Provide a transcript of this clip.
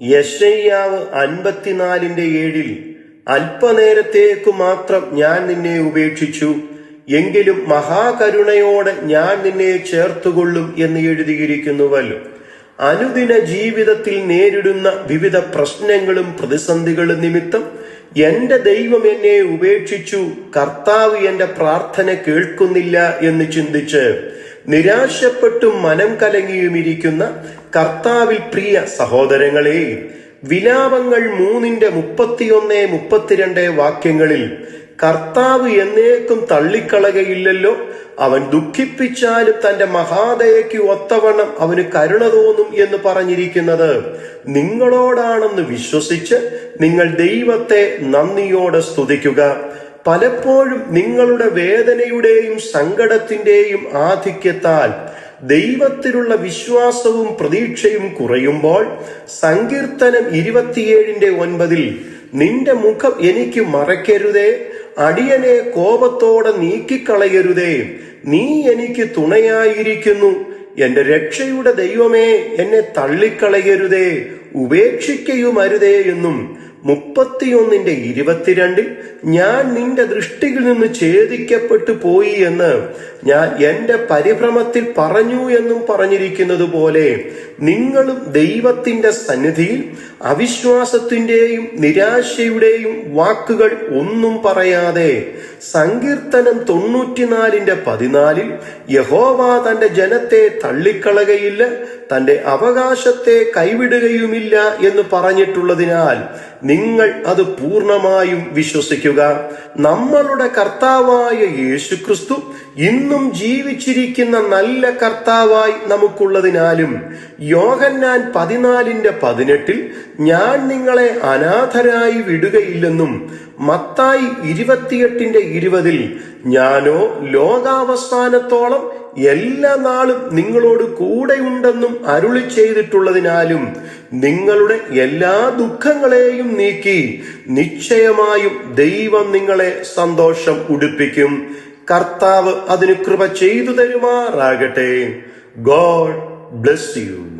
യശയ്യാവ് അൻപത്തിനാലിന്റെ ഏഴിൽ അല്പനേരത്തേക്കു മാത്രം ഞാൻ നിന്നെ ഉപേക്ഷിച്ചു എങ്കിലും മഹാകരുണയോടെ ഞാൻ നിന്നെ ചേർത്തുകൊള്ളും എന്ന് എഴുതിയിരിക്കുന്നുവല്ലോ. അനുദിന ജീവിതത്തിൽ നേരിടുന്ന വിവിധ പ്രശ്നങ്ങളും പ്രതിസന്ധികളും നിമിത്തം എന്റെ ദൈവം എന്നെ ഉപേക്ഷിച്ചു കർത്താവ് എന്റെ പ്രാർത്ഥന കേൾക്കുന്നില്ല എന്ന് ചിന്തിച്ച് നിരാശപ്പെട്ടും മനം കലങ്ങിയുമിരിക്കുന്ന കർത്താവിൽ പ്രിയ സഹോദരങ്ങളെ വിലാപങ്ങൾ മൂന്നിന്റെ മുപ്പത്തിയൊന്ന് മുപ്പത്തിരണ്ട് വാക്യങ്ങളിൽ കർത്താവ് എന്നേക്കും തള്ളിക്കളകയില്ലല്ലോ. അവൻ ദുഃഖിപ്പിച്ചാലും തന്റെ മഹാദയയ്ക്ക് ഒത്തവണ്ണം അവന് കരുണ തോന്നും എന്ന് പറഞ്ഞിരിക്കുന്നത്. നിങ്ങളോടാണെന്ന് വിശ്വസിച്ച് നിങ്ങൾ ദൈവത്തെ നന്ദിയോടെ സ്തുതിക്കുക. പലപ്പോഴും നിങ്ങളുടെ വേദനയുടെയും സങ്കടത്തിന്റെയും ആധിക്യത്താൽ ദൈവത്തിലുള്ള വിശ്വാസവും പ്രതീക്ഷയും കുറയുമ്പോൾ സങ്കീർത്തനം ഇരുപത്തിയേഴിന്റെ ഒൻപതിൽ നിന്റെ മുഖം എനിക്ക് മറയ്ക്കരുതേ അടിയനെ കോപത്തോടെ നീക്കിക്കളയരുതേ നീ എനിക്ക് തുണയായിരിക്കുന്നു എന്റെ രക്ഷയുടെ ദൈവമേ എന്നെ തള്ളിക്കളയരുതേ ഉപേക്ഷിക്കയുമരുതേ എന്നും മുപ്പത്തിയൊന്നിന്റെ ഇരുപത്തിരണ്ടിൽ ഞാൻ നിന്റെ ദൃഷ്ടിയിൽ നിന്ന് ഛേദിക്കപ്പെട്ടു പോയി എന്ന് ഞാൻ എന്റെ പരിഭ്രമത്തിൽ പറഞ്ഞു എന്നും പറഞ്ഞിരിക്കുന്നത് പോലെ നിങ്ങളും ദൈവത്തിന്റെ സന്നിധിയിൽ അവിശ്വാസത്തിന്റെയും നിരാശയുടെയും വാക്കുകൾ ഒന്നും പറയാതെ സങ്കീർത്തനം തൊണ്ണൂറ്റിനാലിന്റെ പതിനാലിൽ യഹോവ തന്റെ ജനത്തെ തള്ളിക്കളകയില്ല തന്റെ അവകാശത്തെ കൈവിടുകയുമില്ല എന്ന് പറഞ്ഞിട്ടുള്ളതിനാൽ നിങ്ങൾ അത് പൂർണമായും വിശ്വസിക്കുക. നമ്മളുടെ കർത്താവായ യേശുക്രിസ്തു ഇന്നും ജീവിച്ചിരിക്കുന്ന നല്ല കർത്താവായി നമുക്കുള്ളതിനാലും യോഹന്നാൻ പതിനാലിന്റെ പതിനെട്ടിൽ ഞാൻ നിങ്ങളെ അനാഥരായി വിടുകയില്ലെന്നും മത്തായി ഇരുപത്തിയെട്ടിന്റെ ഇരുപതിൽ ഞാനോ ലോകാവസാനത്തോളം എല്ലാ നാളും നിങ്ങളോട് കൂടെയുണ്ടെന്നും അരുളി ചെയ്തിട്ടുള്ളതിനാലും നിങ്ങളുടെ എല്ലാ ദുഃഖങ്ങളെയും നീക്കി നിശ്ചയമായും ദൈവം നിങ്ങളെ സന്തോഷം ഉടുപ്പിക്കും. കർത്താവ് അതിന് കൃപ ചെയ്തു തരുമാറാകട്ടെ. God bless you.